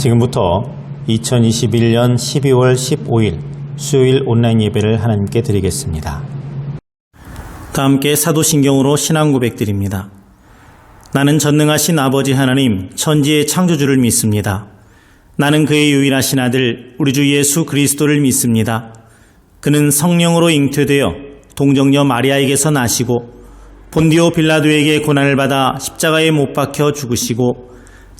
지금부터 2021년 12월 15일 수요일 온라인 예배를 하나님께 드리겠습니다. 다 함께 사도신경으로 신앙 고백드립니다. 나는 전능하신 아버지 하나님 천지의 창조주를 믿습니다. 나는 그의 유일하신 아들 우리 주 예수 그리스도를 믿습니다. 그는 성령으로 잉태되어 동정녀 마리아에게서 나시고 본디오 빌라도에게 고난을 받아 십자가에 못 박혀 죽으시고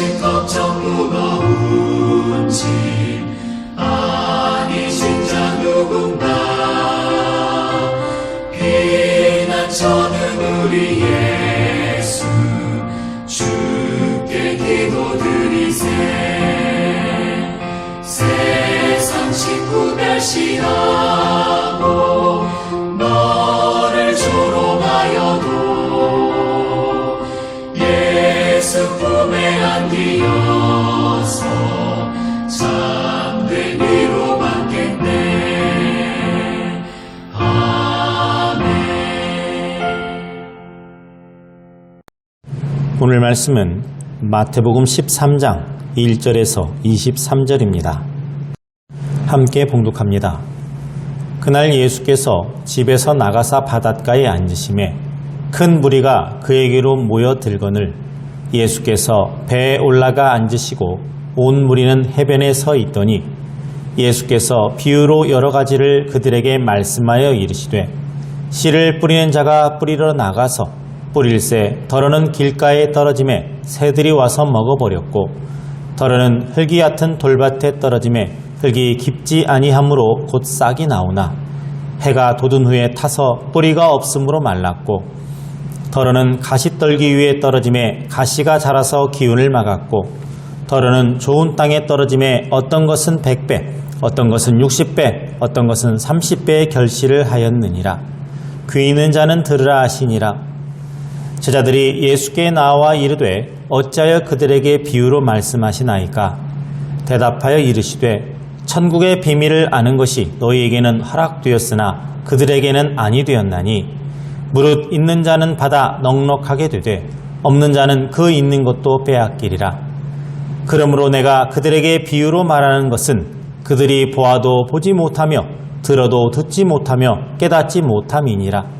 근심 걱정 무거운 짐 아니신 자 누군가 피난처는 우리 예수 주께 기도드리세. 세상 식구 멸시하 오늘 말씀은 마태복음 13장 1절에서 23절입니다. 함께 봉독합니다. 그날 예수께서 집에서 나가사 바닷가에 앉으심에 큰 무리가 그에게로 모여들거늘 예수께서 배에 올라가 앉으시고 온 무리는 해변에 서 있더니 예수께서 비유로 여러 가지를 그들에게 말씀하여 이르시되 씨를 뿌리는 자가 뿌리러 나가서 뿌릴새 덜어는 길가에 떨어짐에 새들이 와서 먹어버렸고 덜어는 흙이 얕은 돌밭에 떨어짐에 흙이 깊지 아니하므로 곧 싹이 나오나 해가 돋은 후에 타서 뿌리가 없으므로 말랐고 덜어는 가시 떨기 위에 떨어짐에 가시가 자라서 기운을 막았고 덜어는 좋은 땅에 떨어짐에 어떤 것은 100배 어떤 것은 60배 어떤 것은 30배의 결실을 하였느니라. 귀 있는 자는 들으라 하시니라 제자들이 예수께 나와 이르되 어찌하여 그들에게 비유로 말씀하시나이까? 대답하여 이르시되 천국의 비밀을 아는 것이 너희에게는 허락되었으나 그들에게는 아니 되었나니 무릇 있는 자는 받아 넉넉하게 되되 없는 자는 그 있는 것도 빼앗기리라. 그러므로 내가 그들에게 비유로 말하는 것은 그들이 보아도 보지 못하며 들어도 듣지 못하며 깨닫지 못함이니라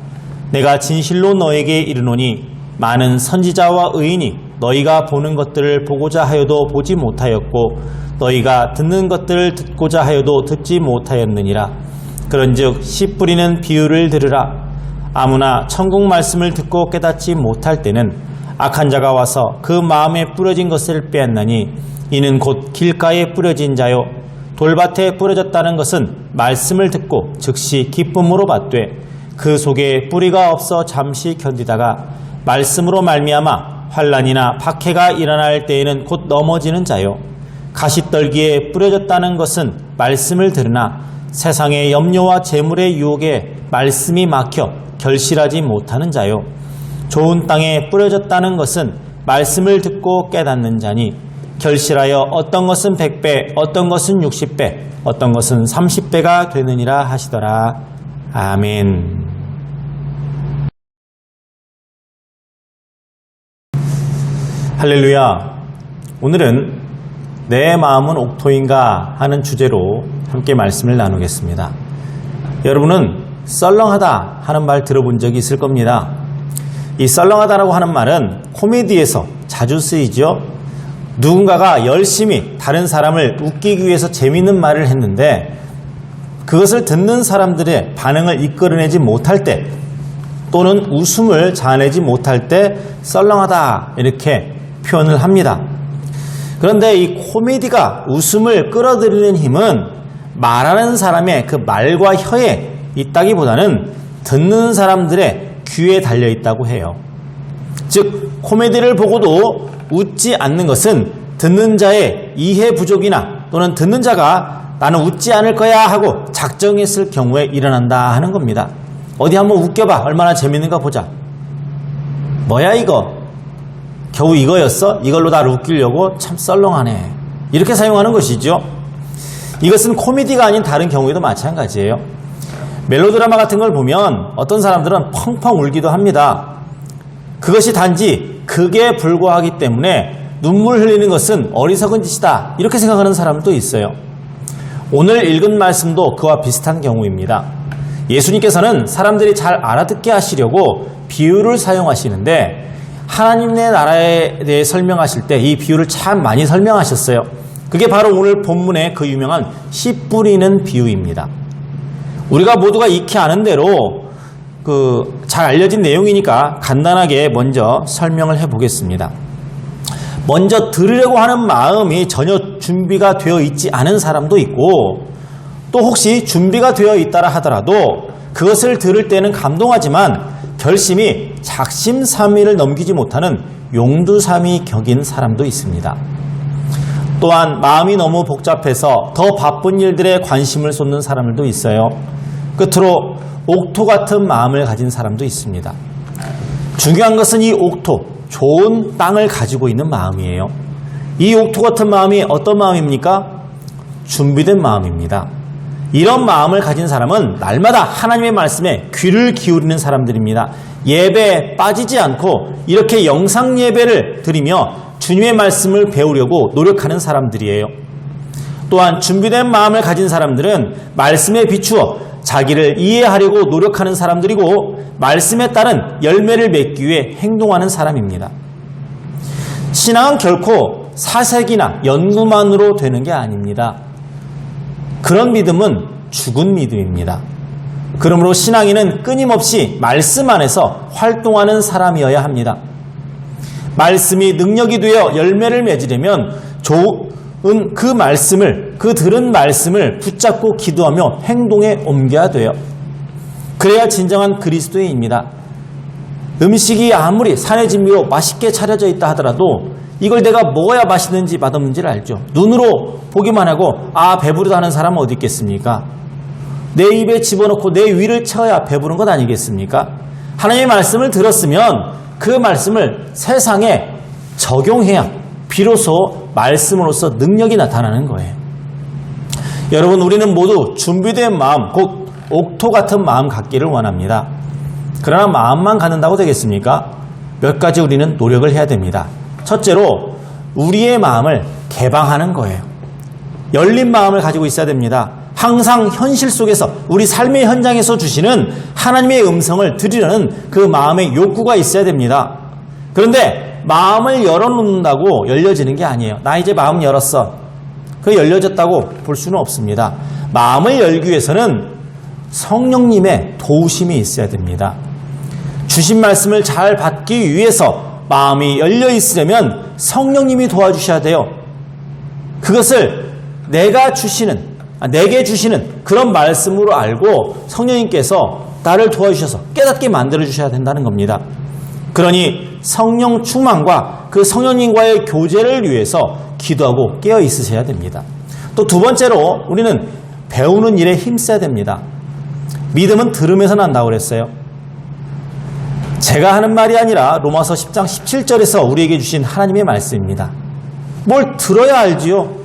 내가 진실로 너에게 이르노니 많은 선지자와 의인이 너희가 보는 것들을 보고자 하여도 보지 못하였고 너희가 듣는 것들을 듣고자 하여도 듣지 못하였느니라. 그런즉 씨 뿌리는 비유를 들으라. 아무나 천국 말씀을 듣고 깨닫지 못할 때는 악한 자가 와서 그 마음에 뿌려진 것을 빼앗나니 이는 곧 길가에 뿌려진 자요 돌밭에 뿌려졌다는 것은 말씀을 듣고 즉시 기쁨으로 받되 그 속에 뿌리가 없어 잠시 견디다가 말씀으로 말미암아 환란이나 박해가 일어날 때에는 곧 넘어지는 자요 가시떨기에 뿌려졌다는 것은 말씀을 들으나 세상의 염려와 재물의 유혹에 말씀이 막혀 결실하지 못하는 자요 좋은 땅에 뿌려졌다는 것은 말씀을 듣고 깨닫는 자니 결실하여 어떤 것은 100배, 어떤 것은 60배, 어떤 것은 30배가 되느니라 하시더라. 아멘. 할렐루야. 오늘은 내 마음은 옥토인가 하는 주제로 함께 말씀을 나누겠습니다. 여러분은 썰렁하다 하는 말 들어본 적이 있을 겁니다. 이 썰렁하다라고 하는 말은 코미디에서 자주 쓰이죠. 누군가가 열심히 다른 사람을 웃기기 위해서 재밌는 말을 했는데 그것을 듣는 사람들의 반응을 이끌어내지 못할 때 또는 웃음을 자아내지 못할 때 썰렁하다 이렇게 표현을 합니다. 그런데 이 코미디가 웃음을 끌어들이는 힘은 말하는 사람의 그 말과 혀에 있다기보다는 듣는 사람들의 귀에 달려 있다고 해요. 즉 코미디를 보고도 웃지 않는 것은 듣는 자의 이해 부족이나 또는 듣는 자가 나는 웃지 않을 거야 하고 작정했을 경우에 일어난다 하는 겁니다. 어디 한번 웃겨봐. 얼마나 재밌는가 보자. 뭐야 이거? 겨우 이거였어? 이걸로 나를 웃기려고 참 썰렁하네. 이렇게 사용하는 것이죠. 이것은 코미디가 아닌 다른 경우에도 마찬가지예요. 멜로드라마 같은 걸 보면 어떤 사람들은 펑펑 울기도 합니다. 그것이 단지 극에 불과하기 때문에 눈물 흘리는 것은 어리석은 짓이다. 이렇게 생각하는 사람도 있어요. 오늘 읽은 말씀도 그와 비슷한 경우입니다. 예수님께서는 사람들이 잘 알아듣게 하시려고 비유를 사용하시는데 하나님의 나라에 대해 설명하실 때 이 비유를 참 많이 설명하셨어요. 그게 바로 오늘 본문의 그 유명한 씨 뿌리는 비유입니다. 우리가 모두가 익히 아는 대로 그 잘 알려진 내용이니까 간단하게 먼저 설명을 해 보겠습니다. 먼저 들으려고 하는 마음이 전혀 준비가 되어 있지 않은 사람도 있고 또 혹시 준비가 되어 있다라 하더라도 그것을 들을 때는 감동하지만 결심이 작심삼일을 넘기지 못하는 용두삼이 격인 사람도 있습니다. 또한 마음이 너무 복잡해서 더 바쁜 일들에 관심을 쏟는 사람들도 있어요. 끝으로 옥토 같은 마음을 가진 사람도 있습니다. 중요한 것은 이 옥토, 좋은 땅을 가지고 있는 마음이에요. 이 옥토 같은 마음이 어떤 마음입니까? 준비된 마음입니다. 이런 마음을 가진 사람은 날마다 하나님의 말씀에 귀를 기울이는 사람들입니다. 예배에 빠지지 않고 이렇게 영상 예배를 드리며 주님의 말씀을 배우려고 노력하는 사람들이에요. 또한 준비된 마음을 가진 사람들은 말씀에 비추어 자기를 이해하려고 노력하는 사람들이고 말씀에 따른 열매를 맺기 위해 행동하는 사람입니다. 신앙은 결코 사색이나 연구만으로 되는 게 아닙니다. 그런 믿음은 죽은 믿음입니다. 그러므로 신앙인은 끊임없이 말씀 안에서 활동하는 사람이어야 합니다. 말씀이 능력이 되어 열매를 맺으려면 좋은 그 말씀을, 그 들은 말씀을 붙잡고 기도하며 행동에 옮겨야 돼요. 그래야 진정한 그리스도인입니다. 음식이 아무리 산의 진미로 맛있게 차려져 있다 하더라도 이걸 내가 먹어야 맛있는지 맛없는지를 알죠. 눈으로 보기만 하고 아 배부르다 하는 사람은 어디 있겠습니까? 내 입에 집어넣고 내 위를 채워야 배부른 것 아니겠습니까? 하나님의 말씀을 들었으면 그 말씀을 세상에 적용해야 비로소 말씀으로서 능력이 나타나는 거예요. 여러분 우리는 모두 준비된 마음, 곧 옥토 같은 마음 갖기를 원합니다. 그러나 마음만 갖는다고 되겠습니까? 몇 가지 우리는 노력을 해야 됩니다. 첫째로 우리의 마음을 개방하는 거예요. 열린 마음을 가지고 있어야 됩니다. 항상 현실 속에서 우리 삶의 현장에서 주시는 하나님의 음성을 들으려는 그 마음의 욕구가 있어야 됩니다. 그런데 마음을 열어놓는다고 열려지는 게 아니에요. 나 이제 마음 열었어. 그 열려졌다고 볼 수는 없습니다. 마음을 열기 위해서는 성령님의 도우심이 있어야 됩니다. 주신 말씀을 잘 받기 위해서 마음이 열려 있으려면 성령님이 도와주셔야 돼요. 그것을 내가 주시는, 아, 내게 주시는 그런 말씀으로 알고 성령님께서 나를 도와주셔서 깨닫게 만들어 주셔야 된다는 겁니다. 그러니 성령 충만과 그 성령님과의 교제를 위해서 기도하고 깨어 있으셔야 됩니다. 또 두 번째로 우리는 배우는 일에 힘써야 됩니다. 믿음은 들으면서 난다고 그랬어요. 제가 하는 말이 아니라 로마서 10장 17절에서 우리에게 주신 하나님의 말씀입니다. 뭘 들어야 알지요?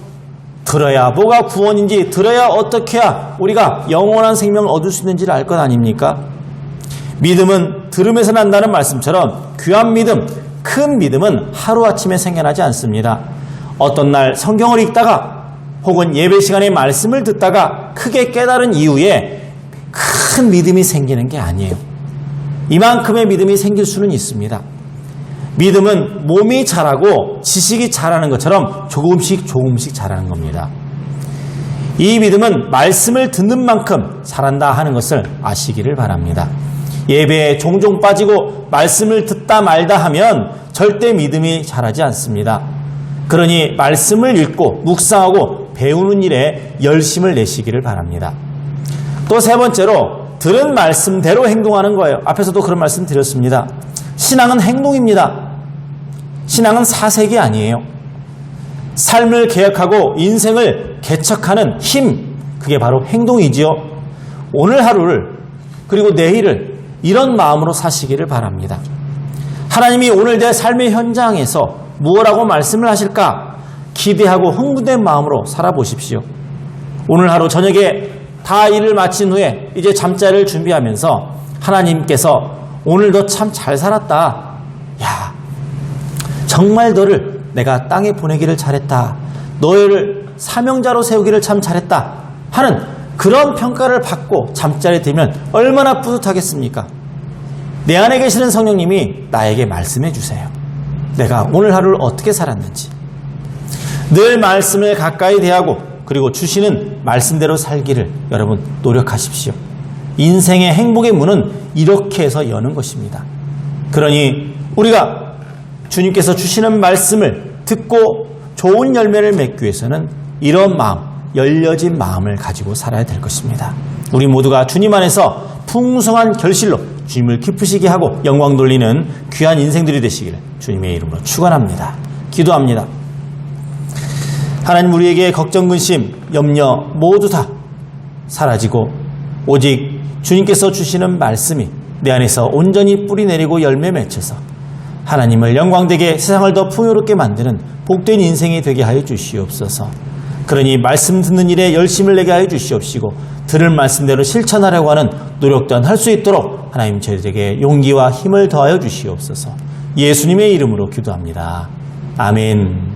들어야 뭐가 구원인지 들어야 어떻게 해야 우리가 영원한 생명을 얻을 수 있는지를 알 것 아닙니까? 믿음은 들으면서 난다는 말씀처럼 귀한 믿음, 큰 믿음은 하루아침에 생겨나지 않습니다. 어떤 날 성경을 읽다가 혹은 예배 시간에 말씀을 듣다가 크게 깨달은 이후에 큰 믿음이 생기는 게 아니에요. 이만큼의 믿음이 생길 수는 있습니다. 믿음은 몸이 자라고 지식이 자라는 것처럼 조금씩 조금씩 자라는 겁니다. 이 믿음은 말씀을 듣는 만큼 자란다 하는 것을 아시기를 바랍니다. 예배에 종종 빠지고 말씀을 듣다 말다 하면 절대 믿음이 자라지 않습니다. 그러니 말씀을 읽고 묵상하고 배우는 일에 열심을 내시기를 바랍니다. 또 세 번째로 들은 말씀대로 행동하는 거예요. 앞에서도 그런 말씀 드렸습니다. 신앙은 행동입니다. 신앙은 사색이 아니에요. 삶을 계획하고 인생을 개척하는 힘, 그게 바로 행동이지요. 오늘 하루를 그리고 내일을 이런 마음으로 사시기를 바랍니다. 하나님이 오늘 내 삶의 현장에서 무엇라고 말씀을 하실까 기대하고 흥분된 마음으로 살아보십시오. 오늘 하루 저녁에 다 일을 마친 후에 이제 잠자리를 준비하면서 하나님께서 오늘도 참잘 살았다. 야, 정말 너를 내가 땅에 보내기를 잘했다. 너를 사명자로 세우기를 참 잘했다. 하는 그런 평가를 받고 잠자리에 들면 얼마나 뿌듯하겠습니까? 내 안에 계시는 성령님이 나에게 말씀해 주세요. 내가 오늘 하루를 어떻게 살았는지. 늘 말씀을 가까이 대하고 그리고 주시는 말씀대로 살기를 여러분 노력하십시오. 인생의 행복의 문은 이렇게 해서 여는 것입니다. 그러니 우리가 주님께서 주시는 말씀을 듣고 좋은 열매를 맺기 위해서는 이런 마음, 열려진 마음을 가지고 살아야 될 것입니다. 우리 모두가 주님 안에서 풍성한 결실로 주님을 기쁘시게 하고 영광 돌리는 귀한 인생들이 되시기를 주님의 이름으로 축원합니다. 기도합니다. 하나님 우리에게 걱정, 근심, 염려 모두 다 사라지고 오직 주님께서 주시는 말씀이 내 안에서 온전히 뿌리 내리고 열매 맺혀서 하나님을 영광되게 세상을 더 풍요롭게 만드는 복된 인생이 되게 하여 주시옵소서. 그러니 말씀 듣는 일에 열심을 내게 하여 주시옵시고 들을 말씀대로 실천하려고 하는 노력 또한 할 수 있도록 하나님 저희에게 용기와 힘을 더하여 주시옵소서. 예수님의 이름으로 기도합니다. 아멘.